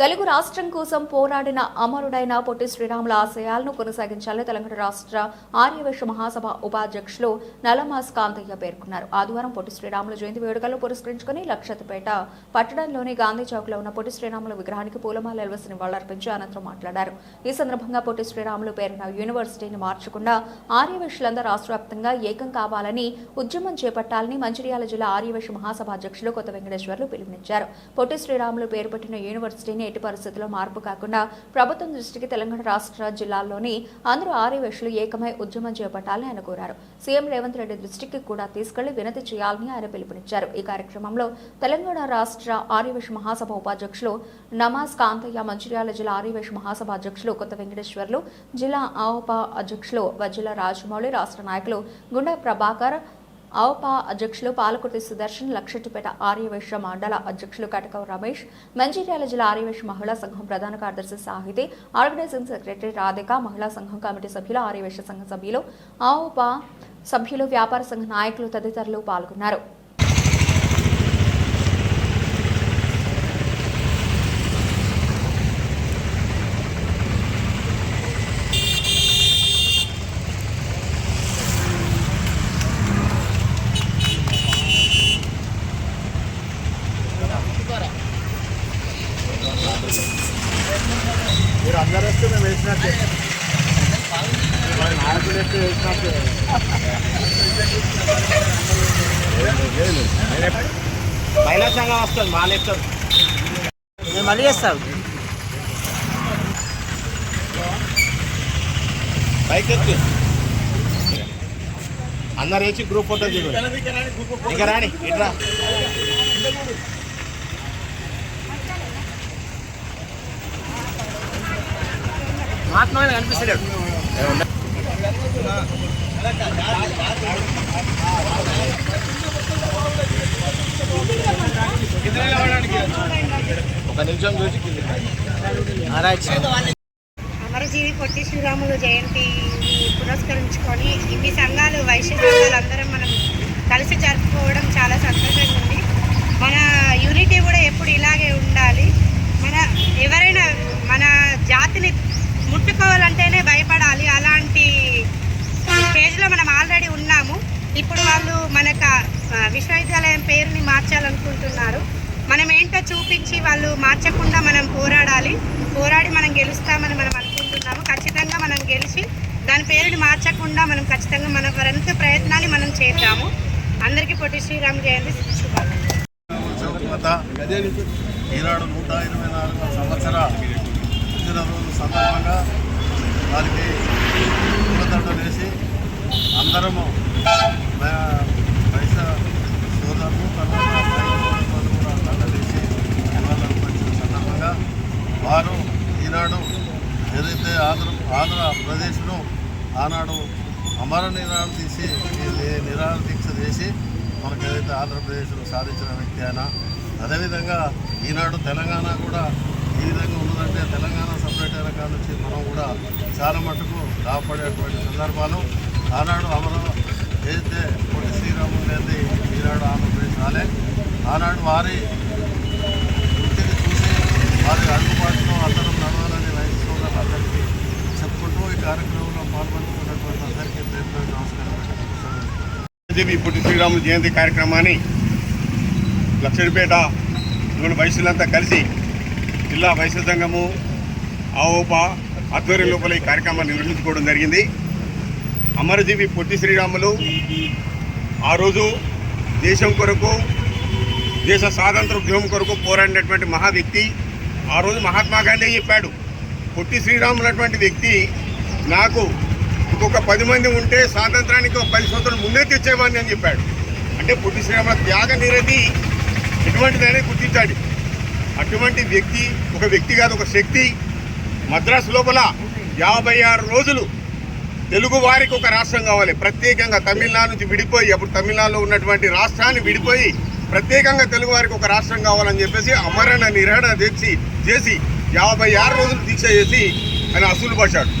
తెలుగు రాష్ట్రం కోసం పోరాడిన అమరుడైన పొట్టి శ్రీరాముల ఆశయాలను కొనసాగించాలని తెలంగాణ రాష్ట్ర ఆర్యవేశ మహాసభ ఉపాధ్యక్షులు నలమాస్ కాంతయ్య పేర్కొన్నారు. ఆదివారం పొట్టి శ్రీరాముల జయంతి వేడుకలు పురస్కరించుకుని లక్షతపేట పట్టణంలోని గాంధీ చౌక్లో ఉన్న పొట్టి శ్రీరాముల విగ్రహానికి పూలమాల ఎల్వసి నివాళులర్పించి అనంతరం మాట్లాడారు. ఈ సందర్భంగా పొట్టి శ్రీరాములు పేరున యూనివర్సిటీని మార్చకుండా ఆర్యవేశులందరూ రాష్ట్ర వ్యాప్తంగా ఏకం కావాలని ఉద్యమం చేపట్టాలని మంచిర్యాల జిల్లా ఆర్యవేశ మహాసభ అధ్యక్షులు కొత్త వెంకటేశ్వర్లు పిలుపునిచ్చారు. పొట్టి శ్రీరాములు పేరు పెట్టిన యూనివర్సిటీని నేటి పరిస్థితుల్లో మార్పు కాకుండా ప్రభుత్వం దృష్టికి తెలంగాణ రాష్ట్ర జిల్లాల్లోని అందరూ ఆర్యవేషులు ఏకమై ఉద్యమం చేపట్టాలని ఆయన కోరారు. సీఎం రేవంత్ రెడ్డి దృష్టికి కూడా తీసుకెళ్ళి వినతి చేయాలని ఆయన పిలుపునిచ్చారు. ఈ కార్యక్రమంలో తెలంగాణ రాష్ట్ర ఆర్యవేశ మహాసభ ఉపాధ్యక్షులు నమాజ్ కాంతయ్య మంచిర్యాల జిల్లా ఆర్యవేశ మహాసభ అధ్యక్షులు కొత్త వెంకటేశ్వర్లు జిల్లా ఆవప అధ్యక్షులు వజ్జల రాజమౌళి రాష్ట్ర నాయకులు గుండా ప్రభాకర్ అవపా అధ్యక్షులు పాలకుర్తి సుదర్శన్ లక్షటిపేట ఆర్యవేశ మండల అధ్యక్షులు కటకవ రమేష్ మంచిర్యాల జిల్లా ఆర్యవేశ మహిళా సంఘం ప్రధాన కార్యదర్శి సాహితి ఆర్గనైజింగ్ సెక్రటరీ రాధిక మహిళా సంఘం కమిటీ సభ్యులు ఆర్యవేశ సంఘ సభ్యులు అవపా సభ్యులు వ్యాపార సంఘ నాయకులు తదితరులు పాల్గొన్నారు. మీరు అందరూ వస్తే మేము వేసినట్టే నాయకులు వస్తే వేసినట్టే మహిళా సంఘం వస్తుంది మా లెక్కలు మేము మళ్ళీ చేస్తాం బైక్ ఎక్కి అందరు వేసి గ్రూప్ ఫోటో దిగు ఇక రాని ఇట్లా మహాత్మా కనిపిస్తలేడు. ఒక నిమిషం చూసి. అమరజీవి పొట్టి శ్రీరాములు జయంతి పురస్కరించుకొని ఇన్ని సంఘాలు వైశ్య సంఘాలు అందరం మనం కలిసి జరుపుకోవడం చాలా సంతోషంగా ఉంది. మన యూనిటీ కూడా ఎప్పుడు ఇలాగే ఉండాలి. మన ఎవరైనా మన జాతిని ముట్టుకోవాలంటేనే భయపడాలి. అలాంటి స్టేజ్లో మనం ఆల్రెడీ ఉన్నాము. ఇప్పుడు వాళ్ళు మనకు విశ్వవిద్యాలయం పేరుని మార్చాలనుకుంటున్నారు. మనం ఏంటో చూపించి వాళ్ళు మార్చకుండా మనం పోరాడాలి. పోరాడి మనం గెలుస్తామని మనం అనుకుంటున్నాము. ఖచ్చితంగా మనం గెలిచి దాని పేరుని మార్చకుండా మనం ఖచ్చితంగా మన వంతు ప్రయత్నాన్ని మనం చేద్దాము. అందరికీ పొట్టి శ్రీరామ్ జయంతి శుభాకాంక్షలు. ఈనాడు నూట ఇరవై నాలుగు సంవత్సర పుట్టినరోజు సందర్భంగా వారికి పూలదండ వేసి అందరము పైసా వైశ్య సోదరులు తర్వాత దండ వేసి నివాళులర్పించిన సందర్భంగా వారు ఈనాడు ఏదైతే ఆంధ్ర ఆంధ్రప్రదేశ్ను ఆనాడు అమర నిరాహారం తీసి ని- నిరాహార దీక్ష చేసి మనకు ఏదైతే ఆంధ్రప్రదేశ్లో సాధించిన వ్యక్తి అయినా అదేవిధంగా ఈనాడు తెలంగాణ కూడా ఈ విధంగా ఉన్నదంటే తెలంగాణ సపరేట్ అయిన కాడ నుంచి మనం కూడా చాలా మటుకు లాభపడేటువంటి సందర్భాలు. ఆనాడు అమరం ఏదైతే పొట్టి శ్రీరాములు అనేది ఈనాడు ఆంధ్రప్రదేశ్ రాలే. ఆనాడు వారి వృత్తిని చూసి వారి అందుబాటులో అందరం నడవాలని వయసు అందరికీ చెప్పుకుంటూ ఈ కార్యక్రమంలో పాల్గొంటున్నటువంటి అందరికీ పేరు నమస్కారం పొట్టి పుట్టి శ్రీరాములు జయంతి కార్యక్రమాన్ని లక్షడిపేట మన వయసులంతా కలిసి జిల్లా వైశ్య సంఘము ఆవోప ఆధ్వర్యం లోపల ఈ కార్యక్రమాన్ని నిర్వహించుకోవడం జరిగింది. అమరజీవి పొట్టి శ్రీరాములు ఆ రోజు దేశం కొరకు దేశ స్వాతంత్ర ఉద్యమం కొరకు పోరాడినటువంటి మహా వ్యక్తి ఆ రోజు మహాత్మా గాంధీ చెప్పాడు పొట్టి శ్రీరాములు అటువంటి వ్యక్తి నాకు ఇంకొక పది మంది ఉంటే స్వాతంత్రానికి ఒక పది సంవత్సరాలు ముందే తెచ్చేవాడిని అని చెప్పాడు. అంటే పొట్టి శ్రీరాముల త్యాగ నిరతి ఎటువంటిదనే గుర్తించాడు అటువంటి వ్యక్తి ఒక వ్యక్తి కాదు ఒక శక్తి మద్రాసు లోపల యాభై ఆరు రోజులు తెలుగు వారికి ఒక రాష్ట్రం కావాలి. ప్రత్యేకంగా తమిళనాడు నుంచి విడిపోయి అప్పుడు తమిళనాడులో ఉన్నటువంటి రాష్ట్రాన్ని విడిపోయి ప్రత్యేకంగా తెలుగు వారికి ఒక రాష్ట్రం కావాలని చెప్పేసి అమరణ నిరహణ తెచ్చి చేసి యాభై ఆరు రోజులు దీక్ష చేసి ఆయన అసూలు భాషాడు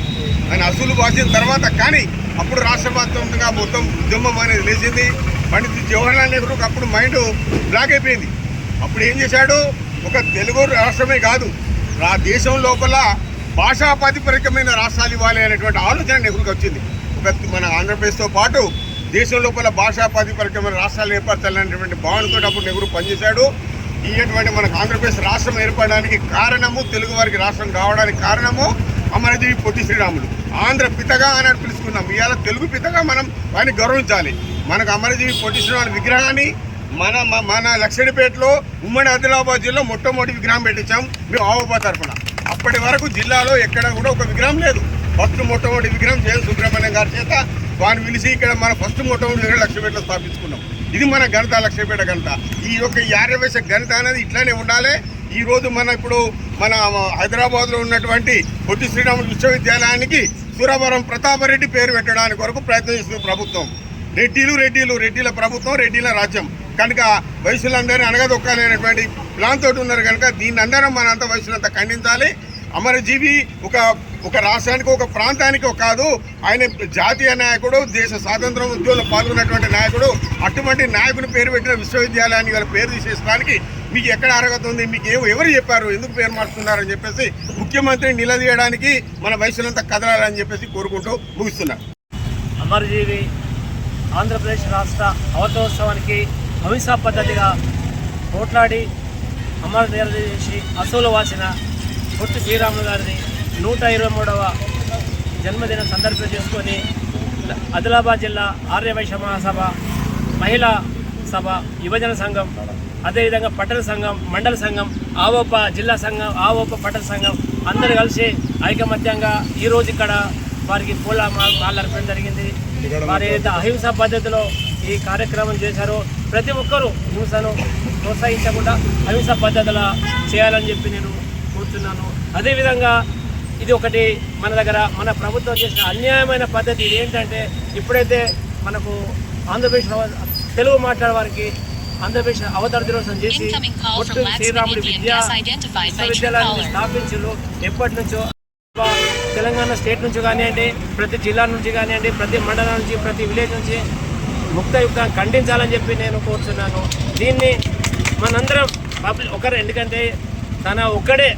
ఆయన అసూలు పాసిన తర్వాత కానీ అప్పుడు రాష్ట్రవ్యాప్తంగా మొత్తం ఉద్యమం అనేది లేచింది. పండిత్ జవహర్లాల్ నెహ్రూకి అప్పుడు మైండ్ బ్లాక్ అయిపోయింది. అప్పుడు ఏం చేశాడు? ఒక తెలుగు రాష్ట్రమే కాదు ఆ దేశం లోపల భాషా ప్రాతిపదికమైన రాష్ట్రాలు ఇవ్వాలి అనేటువంటి ఆలోచన నెహ్రూకి వచ్చింది. ఒక మన ఆంధ్రప్రదేశ్తో పాటు దేశం లోపల భాషా రాష్ట్రాలు ఏర్పరచాలనేటువంటి భావనతో అప్పుడు నెహ్రూ పనిచేశాడు. ఇటువంటి మనకు ఆంధ్రప్రదేశ్ రాష్ట్రం ఏర్పడడానికి కారణము తెలుగు వారికి రాష్ట్రం కావడానికి కారణము అమరజీవి పొట్టి శ్రీరాములు. ఆంధ్ర పితగా అని పిలుచుకున్నాం. ఇవాళ తెలుగు పితగా మనం వారిని గౌరవించాలి. మనకు అమరజీవి పొట్టి శ్రీరాములు విగ్రహాన్ని మన మ- మన లక్షడిపేటలో ఉమ్మడి ఆదిలాబాద్ జిల్లా మొట్టమొదటి విగ్రహం పెట్టించాం. మేము ఆవుపా తరఫున అప్పటి వరకు జిల్లాలో ఎక్కడ కూడా ఒక విగ్రహం లేదు. ఫస్ట్ మొట్టమొదటి విగ్రహం జయన్ సుబ్రహ్మణ్యం గారి చేత వారిని పిలిచి ఇక్కడ మన ఫస్ట్ మొట్టమొదటి విగ్రహం లక్షపేటలో స్థాపించుకున్నాం. ఇది మన ఘనత లక్షపేట ఘనత. ఈ యొక్క యార్యవేశ ఆర్యవేశ ఘనత అనేది ఇట్లానే ఉండాలి. ఈ రోజు మన ఇప్పుడు మన హైదరాబాద్లో ఉన్నటువంటి పొట్టి శ్రీరాములు విశ్వవిద్యాలయానికి సురవరం ప్రతాపరెడ్డి పేరు పెట్టడానికి వరకు ప్రయత్నం చేస్తుంది ప్రభుత్వం. రెడ్డిలు రెడ్డిలు రెడ్డిల ప్రభుత్వం రెడ్డిల రాజ్యం. కనుక వయసులందరినీ అనగదొక్కాలనేటువంటి ప్లాన్ తోటి ఉన్నారు కనుక దీన్ని అందరం మనంతా వయసులంతా ఖండించాలి. అమరజీవి ఒక ఒక రాష్ట్రానికి ఒక ప్రాంతానికి ఒక కాదు ఆయన జాతీయ నాయకుడు దేశ స్వాతంత్రం ఉద్యోగంలో పాల్గొన్నటువంటి నాయకుడు అటువంటి నాయకుని పేరు పెట్టిన విశ్వవిద్యాలయాన్ని వాళ్ళ పేరు తీసేసడానికి మీకు ఎక్కడ అర్హత ఉంది మీకు ఏం ఎవరు చెప్పారు ఎందుకు పేరు మార్చుకున్నారని చెప్పేసి ముఖ్యమంత్రిని నిలదీయడానికి మన వయసులంతా కదలాలని చెప్పేసి కోరుకుంటూ ముగిస్తున్నారు అమరజీవి ఆంధ్రప్రదేశ్ రాష్ట్ర అవతోత్సవానికి అహింసా పద్ధతిగా పోట్లాడి అమర చేసి అసూలు వాసిన పొట్టి శ్రీరాములు గారిని నూట ఇరవై మూడవ జన్మదిన సందర్భం చేసుకొని ఆదిలాబాద్ జిల్లా ఆర్యవైశ్య మహాసభ మహిళా సభ యువజన సంఘం అదేవిధంగా పట్టణ సంఘం మండల సంఘం ఆవోప జిల్లా సంఘం ఆవోప పట్టణ సంఘం అందరూ కలిసి ఐకమత్యంగా ఈరోజు ఇక్కడ వారికి పూల మా- మాలర్పడం జరిగింది. వారి అహింసా పద్ధతిలో ఈ కార్యక్రమం చేశారో ప్రతి ఒక్కరూ హింసను ప్రోత్సహించకుండా అహింసా పద్ధతిలో చేయాలని చెప్పి నేను కోరుతున్నాను అదేవిధంగా ఇది ఒకటి మన దగ్గర మన ప్రభుత్వం చేసిన అన్యాయమైన పద్ధతి ఇది ఏంటంటే ఇప్పుడైతే మనకు ఆంధ్రప్రదేశ్ తెలుగు మాట్లాడే వారికి ఆంధ్రప్రదేశ్ అవతర దినోత్సవం చేసి పొట్టు శ్రీరాముడి విద్యా విశ్వవిద్యాలయాన్ని. స్థాపించారు ఎప్పటి నుంచో తెలంగాణ స్టేట్ నుంచి కానివ్వండి ప్రతి జిల్లా నుంచి కానివ్వండి ప్రతి మండలం నుంచి ప్రతి విలేజ్ నుంచి ముక్తయుక్తం ఖండించాలని చెప్పి నేను కోరుతున్నాను దీన్ని మనందరం పబ్లిక్ ఒకరు ఎందుకంటే తన ఒక్కడే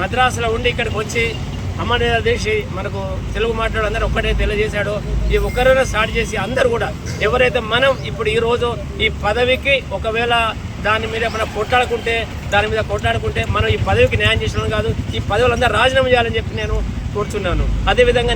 మద్రాసులో ఉండి ఇక్కడికి వచ్చి అమర దేశి మనకు తెలుగు మాట్లాడు అందరూ ఒక్కటే తెలియజేశాడో. ఈ ఒక్కరైనా స్టార్ట్ చేసి అందరూ కూడా ఎవరైతే మనం ఇప్పుడు ఈరోజు ఈ పదవికి ఒకవేళ దాని మీద మనం కొట్లాడుకుంటే దాని మీద కొట్లాడుకుంటే మనం ఈ పదవికి న్యాయం చేసిన కాదు. ఈ పదవులందరూ రాజీనామా చేయాలని చెప్పి నేను కోరుచున్నాను. అదేవిధంగా